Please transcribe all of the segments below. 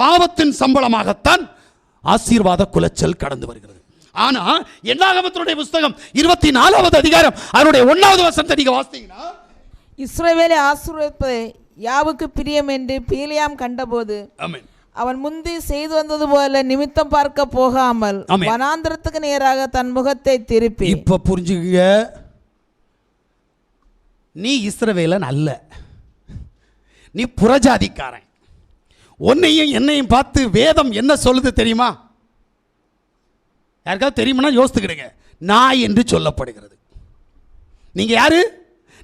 பாவத்தின் சம்பளமாகத்தான் ஆசீர்வாத குலைச்சல் கடந்து வருகிறது. ஆனா என்னாகமத்தினுடைய புஸ்தகம் இருபத்தி நாலாவது அதிகாரம் அதனுடைய ஒன்னாவது வசனத்தை நீங்க வாசித்தீங்கன்னா இஸ்ரவேலை ஆசீர்வதிப்பது யாவுக்கு பிரியம் என்று பீலியாம் கண்டபோது அவன் முந்தி செய்து வந்தது போல நிமித்தம் பார்க்க போகாமல். வனாந்திரத்துக்கு நேராக தன் முகத்தை திருப்பி இப்ப புரிஞ்சுக்குங்க. நீ இஸ்ரவேலன் அல்ல. நீ புறஜாதிக்காரன். உன்னையும் என்னையும் பார்த்து வேதம் என்ன சொல்லுது தெரியுமா? யாருக்காவது தெரியுமானா யோசித்துக்கிடுங்க. நாய் என்று சொல்லப்படுகிறது. நீங்க யாரு?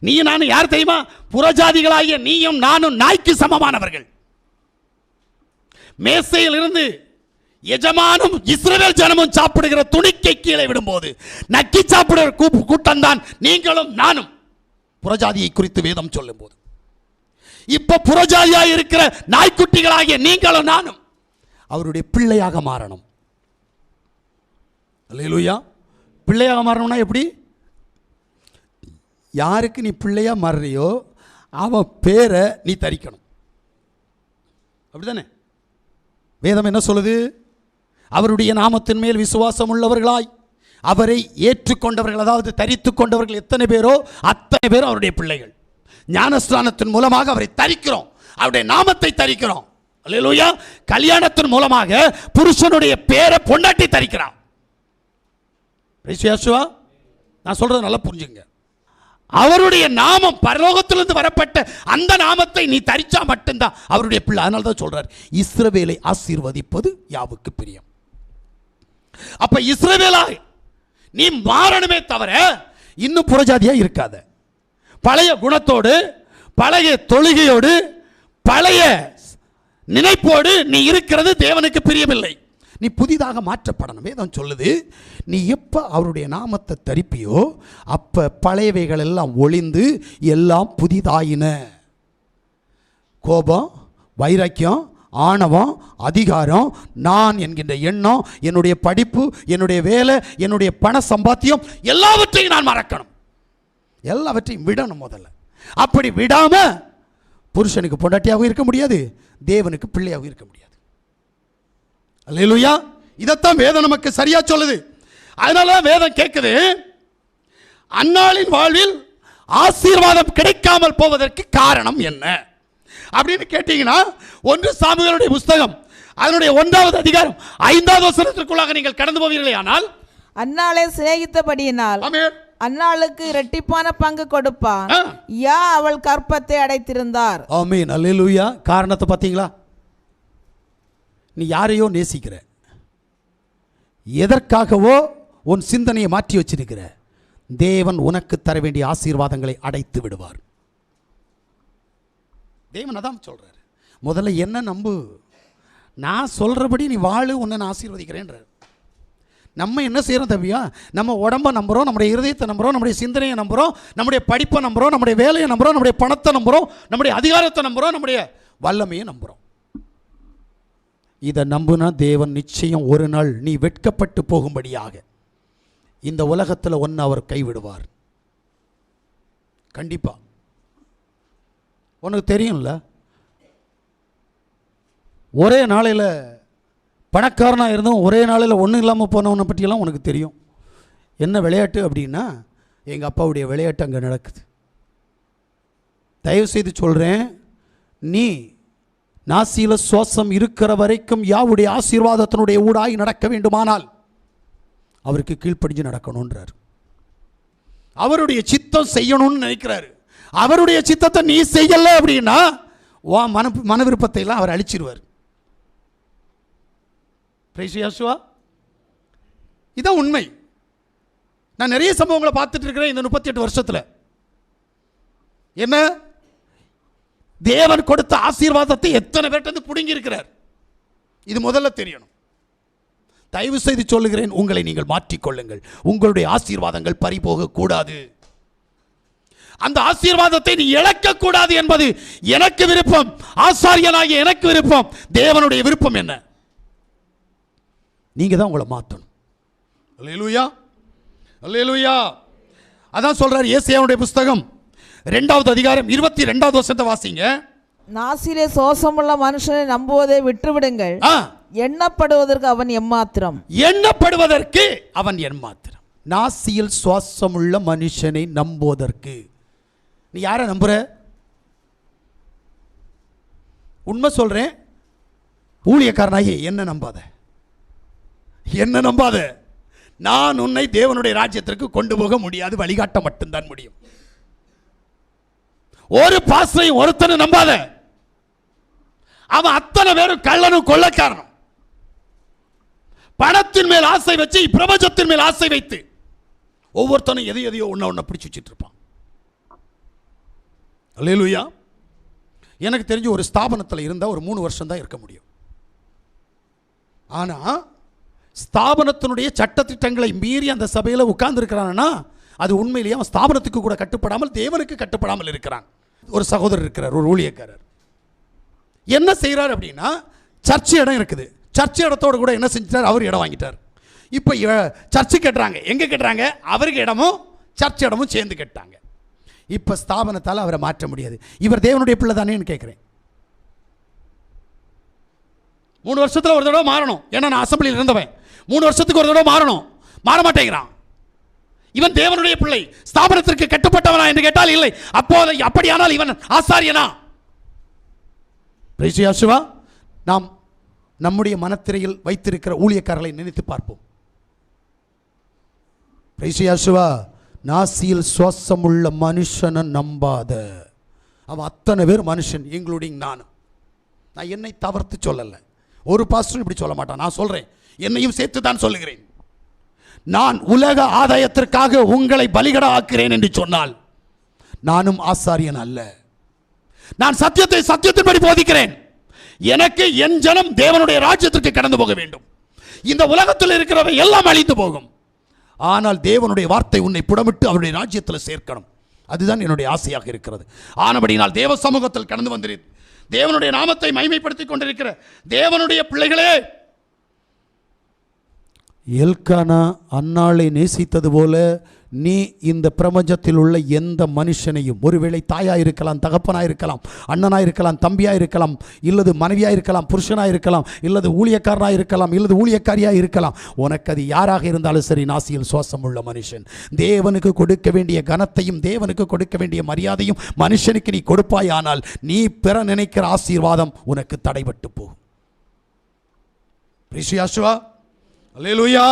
நீயும் நானும் யார் தெரியுமா? புறஜாதிகளாகிய நீயும் நானும் நாய்க்கு சமமானவர்கள். மேசையில் இருந்து எஜமானும் இஸ்ரேல் ஜனமும் சாப்பிடுகிற துணிக்கை கீழே விடும்போது நக்கி சாப்பிடுகிற கூட்டம் தான் நீங்களும் நானும். புறஜாதியை குறித்து வேதம் சொல்லும் போது இப்ப புறஜாதியாக இருக்கிற நாய்க்குட்டிகளாகிய நீங்களும் நானும் அவருடைய பிள்ளையாக மாறணும். அல்லேலூயா. பிள்ளையாக மாறணும்னா எப்படி? யாருக்கு நீ பிள்ளையா மாறுறியோ அவன் பேரை நீ தரிக்கணும். அப்படிதானே? வேதம் என்ன சொல்லுது? அவருடைய நாமத்தின் மேல் விசுவாசம் உள்ளவர்களாய் அவரை ஏற்றுக்கொண்டவர்கள் அதாவது தரித்து கொண்டவர்கள் எத்தனை பேரோ அத்தனை பேரும் அவருடைய பிள்ளைகள். ஞானஸ்தானத்தின் மூலமாக அவரை தரிக்கிறோம். அவருடைய நாமத்தை தரிக்கிறோம். அல்லேலூயா. கல்யாணத்தின் மூலமாக புருஷனுடைய பேரை பொண்டாட்டி தரிக்கிறான். யேசுவா. நான் சொல்றது நல்லா புரிஞ்சுங்க. அவருடைய நாமம் பரலோகத்திலிருந்து வரப்பட்ட அந்த நாமத்தை நீ தரிச்சா மட்டும்தான் அவருடைய பிள்ளை. அதனால தான் சொல்றார். இஸ்ரவேலை ஆசீர்வதிப்பது யாவுக்கு பிரியம்? அப்ப இஸ்ரவேலா நீ மாறணுமே தவிர இன்னும் புறஜாதியா இருக்காத. பழைய குணத்தோடு பழைய தொழுகையோடு பழைய நினைப்போடு நீ இருக்கிறது தேவனுக்கு பிரியமில்லை. நீ புதிதாக மாற்றப்படணும். வேதம் சொல்லுது நீ எப்போ அவருடைய நாமத்தை தரிப்பியோ அப்போ பழையவைகள் எல்லாம் ஒளிந்து எல்லாம் புதிதாயின. கோபம் வைராக்கியம் ஆணவம் அதிகாரம் நான் என்கின்ற எண்ணம் என்னுடைய படிப்பு என்னுடைய வேலை என்னுடைய பண சம்பாத்தியம் எல்லாவற்றையும் நான் மறக்கணும். எல்லாவற்றையும் விடணும் முதல்ல. அப்படி விடாம புருஷனுக்கு பொண்டாட்டியாகவும் இருக்க முடியாது தேவனுக்கு பிள்ளையாகவும் இருக்க முடியாது. அல்லேலூயா. இதைத்தான் வேதம் நமக்கு சரியா சொல்லுது. அதனால தான் வேதம் கேட்குது அன்னாளின் வாழ்வில் ஆசீர்வாதம் கிடைக்காமல் போவதற்கு காரணம் என்ன? அப்படின்னு கேட்டீங்கன்னா ஒன்று சாமுவேலுடைய புஸ்தகம் அதனுடைய ஒன்றாவது அதிகாரம் ஐந்தாவது வசனத்திற்குள்ளாக நீங்கள் கடந்து போவீர்களே ஆனால் அன்னாளை சிநேகித்தபடியினால் ஆமென். அன்னாளுக்கு இரட்டிப்பான பங்கு கொடுப்பான். ஆ. யா அவள் கற்பத்தை அடைத்திருந்தார். ஆமீன். அல்லேலூயா. காரணத்தை பார்த்தீங்களா? நீ யாரையோ நேசிக்கிற. எதற்காகவோ உன் சிந்தனையை மாற்றி வச்சிருக்கிற. தேவன் உனக்கு தர வேண்டிய ஆசீர்வாதங்களை அடைத்து விடுவார். தேவன் அதான் சொல்றாரு. முதல்ல என்ன நம்பு? நான் சொல்றபடி நீ வாழு உன்னை நான் ஆசீர்வதிக்கிறேன்றார். நம்ம என்ன செய்கிறோம் தம்பியா? நம்ம உடம்பை நம்புகிறோம் நம்முடைய இருதயத்தை நம்புகிறோம் நம்முடைய சிந்தனையை நம்புகிறோம் நம்முடைய படிப்பை நம்புகிறோம் நம்முடைய வேலையை நம்புகிறோம் நம்முடைய பணத்தை நம்புகிறோம் நம்முடைய அதிகாரத்தை நம்புகிறோம் நம்முடைய வல்லமையை நம்புகிறோம் இதை நம்புனா தேவன் நிச்சயம் ஒரு நாள் நீ வெட்கப்பட்டு போகும்படியாக இந்த உலகத்தில் ஒன்று அவர் கைவிடுவார். கண்டிப்பாக உனக்கு தெரியும்ல? ஒரே நாளையில் பணக்காரனாக இருந்தும் ஒரே நாளில் ஒன்றும் இல்லாமல் போனவனை பற்றியெல்லாம் உனக்கு தெரியும். என்ன விளையாட்டு அப்படின்னா எங்கள் அப்பாவுடைய விளையாட்டு அங்கே நடக்குது. தயவு செய்து சொல்கிறேன் நீ நாசியில் சுவாசம் இருக்கிற வரைக்கும் யாவுடைய ஆசீர்வாதத்தினுடைய ஊடாய் நடக்க வேண்டுமானால் அவருக்கு கீழ்ப்படிஞ்சு நடக்கணுன்றார் அவருடைய சித்தம் செய்யணும்னு நினைக்கிறாரு. அவருடைய சித்தத்தை நீ செய்யலை அப்படின்னா உன் மன மன விருப்பத்தை எல்லாம் அவர் அழிச்சிருவார். பிரேசியாசுவா இதான் உண்மை. நான் நிறைய சம்பவங்களை பார்த்துட்டு இருக்கிறேன் இந்த முப்பத்தி எட்டு வருஷத்தில். என்ன? தேவன் கொடுத்த ஆசீர்வாதத்தை எத்தனை பேர்ட்டு பிடுங்கி இருக்கிறார் இது முதல்ல தெரியணும். தயவு செய்து சொல்லுகிறேன் உங்களை நீங்கள் மாற்றிக்கொள்ளுங்கள். உங்களுடைய ஆசீர்வாதங்கள் பறிபோக கூடாது அந்த ஆசீர்வாதத்தை நீ இழக்கக்கூடாது என்பது எனக்கு விருப்பம். ஆசாரியனாகிய எனக்கு விருப்பம். தேவனுடைய விருப்பம் என்ன? நீங்க தான் உங்களை மாற்றணும் அல்லேலூயா அல்லேலூயா அதான் சொல்றார் ஏசியாவுடைய புஸ்தகம் ரெண்டாவது அதிகாரம் இருபத்தி ரெண்டாவது வருஷத்தை வாசிங்க. நாசிலே சோசமுள்ள மனுஷனை நம்புவதை விட்டுவிடுங்கள். ஆ, எண்ணப்படுவதற்கு அவன் எம்மாத்திரம். எண்ணப்படுவதற்கு அவன் என் மாத்திரம் நாசியில் சுவாசமுள்ள மனுஷனை நம்புவதற்கு. நீ யாரை நம்புற? உண்மை சொல்றேன். ஊழியக்காரனாகி என்ன நம்பாத. என்ன நம்பாத? நான் உன்னை தேவனுடைய ராஜ்யத்திற்கு கொண்டு போக முடியாது வழிகாட்ட மட்டும்தான் முடியும். ஒரு பாசையும் ஒருத்தனை நம்பாத. அவன் அத்தனை பேரும் கள்ளனும் கொள்ளக்காரனும். பணத்தின் மேல் ஆசை வச்சு பிரபஞ்சத்தின் மேல் ஆசை வைத்து ஒவ்வொருத்தனும் எதை எதையோ ஒன்ன ஒன்ன பிடிச்சி வச்சிட்டு இருப்பான். அல்லேலுயா. எனக்கு தெரிஞ்சு ஒரு ஸ்தாபனத்தில் இருந்தால் ஒரு மூணு வருஷம் தான் இருக்க முடியும். ஆனால் ஸ்தாபனத்தினுடைய சட்டத்திட்டங்களை மீறி அந்த சபையில் உட்கார்ந்துருக்கிறான்னா அது உண்மையிலேயே அவன் ஸ்தாபனத்துக்கு கூட கட்டுப்படாமல் தேவனுக்கு கட்டுப்படாமல் இருக்கிறான். ஒரு சகோதரர் இருக்கிறார் ஒரு ஊழியக்காரர். என்ன செய்கிறார் அப்படின்னா சர்ச் இடம் இருக்குது. சர்ச் இடத்தோடு கூட என்ன செஞ்சிட்டார்? அவர் இடம் வாங்கிட்டார். இப்போ சர்ச்சு கட்டுறாங்க. எங்கே கட்டுறாங்க? அவருக்கு இடமும் சர்ச் இடமும் சேர்ந்து கட்டாங்க இப்போ ஸ்தாபனத்தால் அவரை மாற்ற முடியாது. இவர் தேவனுடைய பிள்ளை தானேன்னு கேட்குறேன். மூணு வருஷத்தில் ஒரு தடவை மாறணும். ஏன்னா நான் அசம்பிளியில் இருந்தவன். மூணு வருஷத்துக்கு ஒரு தடவை மாறணும். மாற மாட்டேங்கிறான். இவன் தேவனுடைய பிள்ளை. ஸ்தாபனத்திற்கு கட்டுப்பட்டவனா என்று கேட்டால் இல்லை. அப்போது அப்படியானால் இவன் ஆசாரியனா? பிரிசியாசுவா நாம் நம்முடைய மனத்திரையில் வைத்திருக்கிற ஊழியக்காரர்களை நினைத்து பார்ப்போம். பிரிசியாசுவா நாசியில் சுவாசமுள்ள மனுஷனை நம்பாத. அவன் அத்தனை பேர் மனுஷன் எங்களுடைய நான் நான் என்னை தவிர்த்து சொல்லலை. ஒரு பாஸ்டரும் இப்படி சொல்ல மாட்டான். நான் சொல்கிறேன் என்னையும் சேர்த்து தான் சொல்லுகிறேன். நான் உலக ஆதாயத்திற்காக உங்களை பலிகட ஆக்கிறேன் என்று சொன்னால் நானும் ஆசாரியன் அல்ல. நான் சத்தியத்தை சத்தியத்தின்படி போதிக்கிறேன். எனக்கு என் ஜனம் தேவனுடைய ராஜ்யத்திற்கு கடந்து போக வேண்டும். இந்த உலகத்தில் இருக்கிறவை எல்லாம் அழிந்து போகும். ஆனால் தேவனுடைய வார்த்தை உன்னை புடமிட்டு அவருடைய ராஜ்யத்தில் சேர்க்கணும். அதுதான் என்னுடைய ஆசையாக இருக்கிறது. ஆனபடினால் தேவ சமூகத்தில் கடந்து வந்திரு. தேவனுடைய நாமத்தை மைமைப்படுத்திக் கொண்டிருக்கிற தேவனுடைய பிள்ளைகளே எல்கானா அன்னாளை நேசித்தது போல நீ இந்த பிரபஞ்சத்தில் உள்ள எந்த மனுஷனையும் ஒருவேளை தாயாக இருக்கலாம் தகப்பனாக இருக்கலாம் அண்ணனாக இருக்கலாம் தம்பியாக இருக்கலாம் இல்லது மனைவியாக இருக்கலாம் புருஷனாக இருக்கலாம் இல்லது ஊழியக்காரனாக இருக்கலாம் இல்லது ஊழியக்காரியாக இருக்கலாம். உனக்கு அது யாராக இருந்தாலும் சரி நாசியில் சுவாசம் உள்ள மனுஷன். தேவனுக்கு கொடுக்க வேண்டிய கனத்தையும் தேவனுக்கு கொடுக்க வேண்டிய மரியாதையும் மனுஷனுக்கு நீ கொடுப்பாயானால் நீ பெற நினைக்கிற ஆசீர்வாதம் உனக்கு தடைபட்டு போகும். பிரிஷியாசுவா அல்லேலூயா